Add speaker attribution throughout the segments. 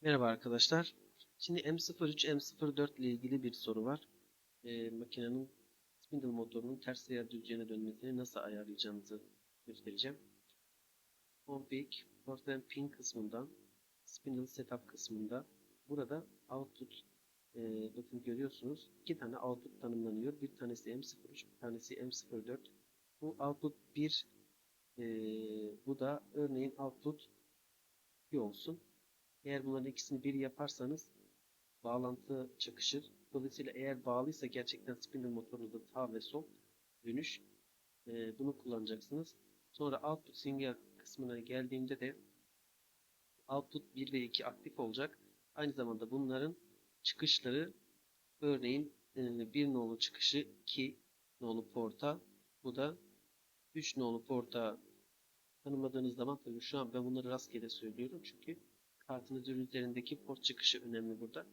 Speaker 1: Merhaba arkadaşlar. Şimdi M03, M04 ile ilgili bir soru var. Ee, makinenin spindle motorunun ters veya düz yöne dönmesini nasıl ayarlayacağınızı göstereceğim. Config, Port and Pin kısmından Spindle Setup kısmında burada output e, bakın görüyorsunuz. iki tane output tanımlanıyor. Bir tanesi M03, bir tanesi M04. Bu output 1 e, bu da örneğin output 2 olsun. Eğer bunların ikisini bir yaparsanız bağlantı çakışır. Dolayısıyla eğer bağlıysa gerçekten spindle motorunuzda sağ ve sol dönüş e, bunu kullanacaksınız. Sonra output signal kısmına geldiğimde de output 1 ve 2 aktif olacak. Aynı zamanda bunların çıkışları örneğin e, 1 nolu çıkışı 2 nolu porta bu da 3 nolu porta tanımladığınız zaman tabii şu an ben bunları rastgele söylüyorum çünkü kartınızın üzerindeki port çıkışı önemli burada.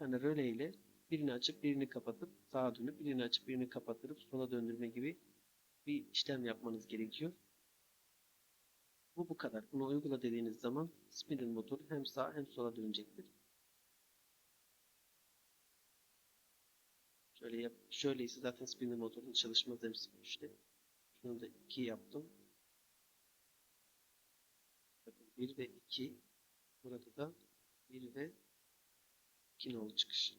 Speaker 1: Yani röle ile birini açıp birini kapatıp sağa dönüp birini açıp birini kapatıp sola döndürme gibi bir işlem yapmanız gerekiyor. Bu bu kadar. Bunu uygula dediğiniz zaman spindle motor hem sağa hem sola dönecektir. Şöyle yap, şöyleyse zaten spindle motorun çalışmaz M03'te. Şunu da 2 yaptım. Bakın 1 ve 2 Burada da 1 ve 2 nolu çıkış.